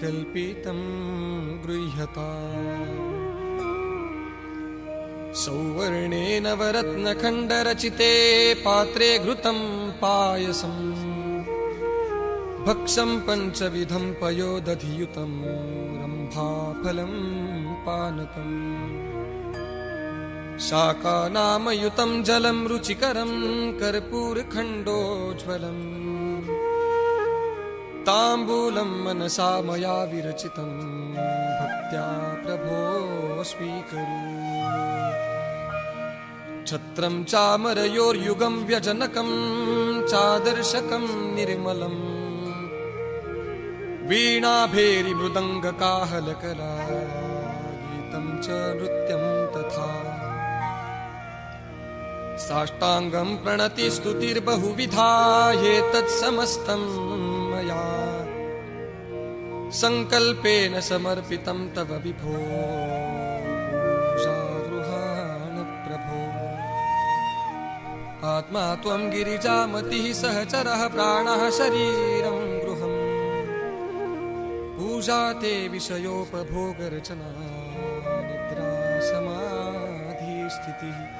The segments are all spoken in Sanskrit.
हित्कल्पितं गृह्यता। सौवर्णे नवरत्नखण्डरचिते पात्रे घृतं पायसम् भक्षं पञ्चविधं पयोदधियुतं रम्भाफलं पानकम्। शाकानामयुतं जलं रुचिकरं कर्पूरखण्डोज्ज्वलम् ताम्बूलं मनसा मया विरचितं। भक्त्या प्रभो स्वीकरु। छत्रं चामरयोर्युगं व्यजनकं चादर्शकं निर्मलम् वीणाभेरिमृदङ्गकाहलकला गीतं च नृत्यं तथा साष्टाङ्गं मया। सङ्कल्पेन समर्पितं तव विभो। प्रभो। आत्मा त्वं गिरिजामतिः सहचरः प्राणः शरीरं गृहम्। पूजा ते विषयोपभोगरचना निद्रा समाधिस्थितिः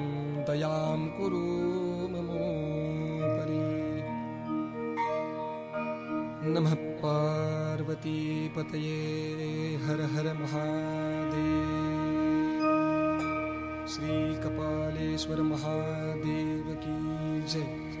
दयां कुरु ममोपरि। नमः पार्वतीपतये हर हर महादेव। श्रीकपालेश्वर महादेव की जय।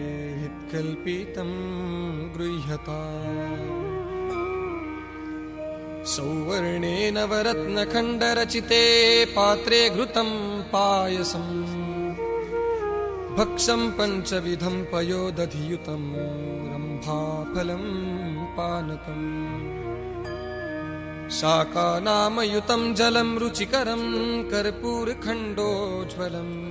हित्कल्पितं गृह्यता। सौवर्णेन वरत्नखण्डरचिते पात्रे घृतं पायसम् भक्षं पञ्चविधं पयोदधियुतं रम्भाफलं पानकम्। शाकानामयुतं जलं रुचिकरं कर्पूरखण्डोज्ज्वलम्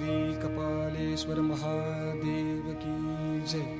श्रीकपालेश्वर महादेव की जय।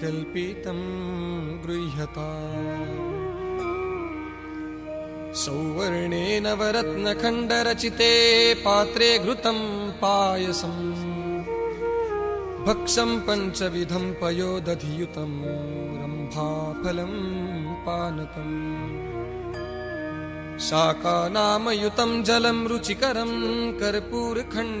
हित्कल्पितं गृह्यता। सौवर्णेन वरत्नखण्डरचिते पात्रे घृतं पायसम् भक्षं पञ्चविधं पयोदधियुतं रम्भाफलं पानकम् शाकानामयुतं जलं रुचिकरं कर्पूरखण्डोज्ज्वलम्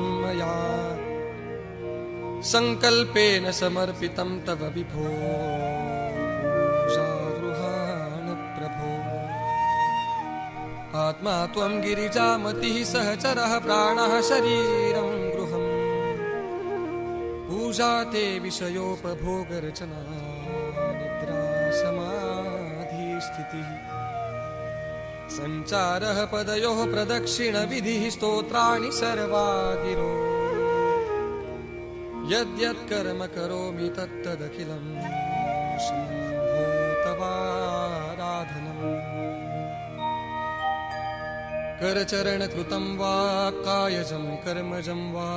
सङ्कल्पेन समर्पितं तव विभो प्रभो। आत्मा त्वं गिरिजामतिः सहचरः प्राणः शरीरं गृहम्। पूजा ते विषयोपभोगरचना निद्रा समाधिस्थितिः सञ्चारः पदयोः प्रदक्षिणविधिः स्तोत्राणि सर्वा गिरो यद्यत्कर्म करोमि तत्तदखिलं तवाराधनम् करचरणकृतं वा कायजं कर्मजं वा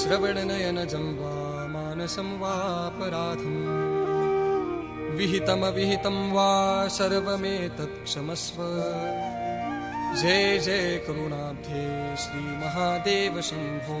श्रवणनयनजं वा मानसं वापराधम् विहितमविहितं वा सर्वमेतत् क्षमस्व। जय जय करुणाब्धे श्रीमहादेव शम्भो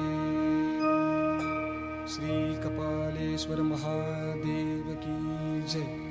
श्री कपालेश्वर महादेव की जय।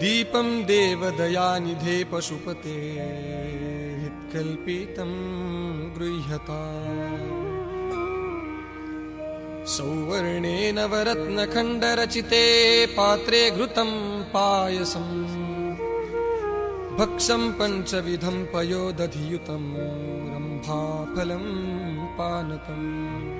दीपं देवदयानिधे पशुपते हित्कल्पितं गृह्यता। सौवर्णे नवरत्नखण्डरचिते पात्रे घृतं पायसम् भक्षं पञ्चविधं पयोदधियुतं रम्भाफलं पानकम्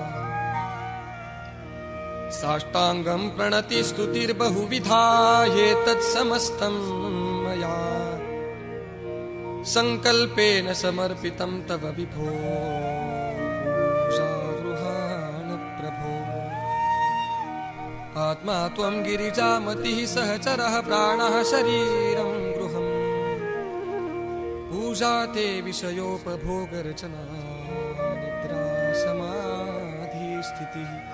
साष्टाङ्गं प्रणतिस्तुतिर्बहुविधा एतत्समस्तं मया। सङ्कल्पेन समर्पितं तव विभो। आत्मा त्वं गिरिजामतिः सहचरः प्राणः शरीरं गृहम्। पूजा ते विषयोपभोगरचना निद्रा समाधिस्थितिः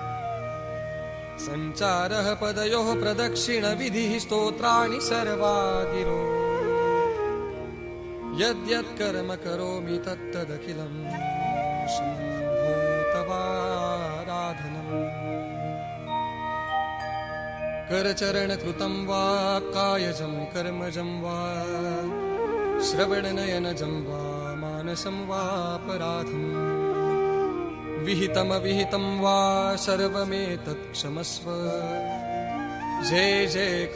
सञ्चारः पदयोः प्रदक्षिणविधिः स्तोत्राणि सर्वा गिरो यद्यत्कर्म करोमि तत्तदखिलं शम्भो तवाराधनम् करचरणकृतं वा कायजं कर्मजं वा श्रवणनयनजं वा मानसं वापराधम् विहितमविहितं वा सर्वमेतत् क्षमस्व। जय जय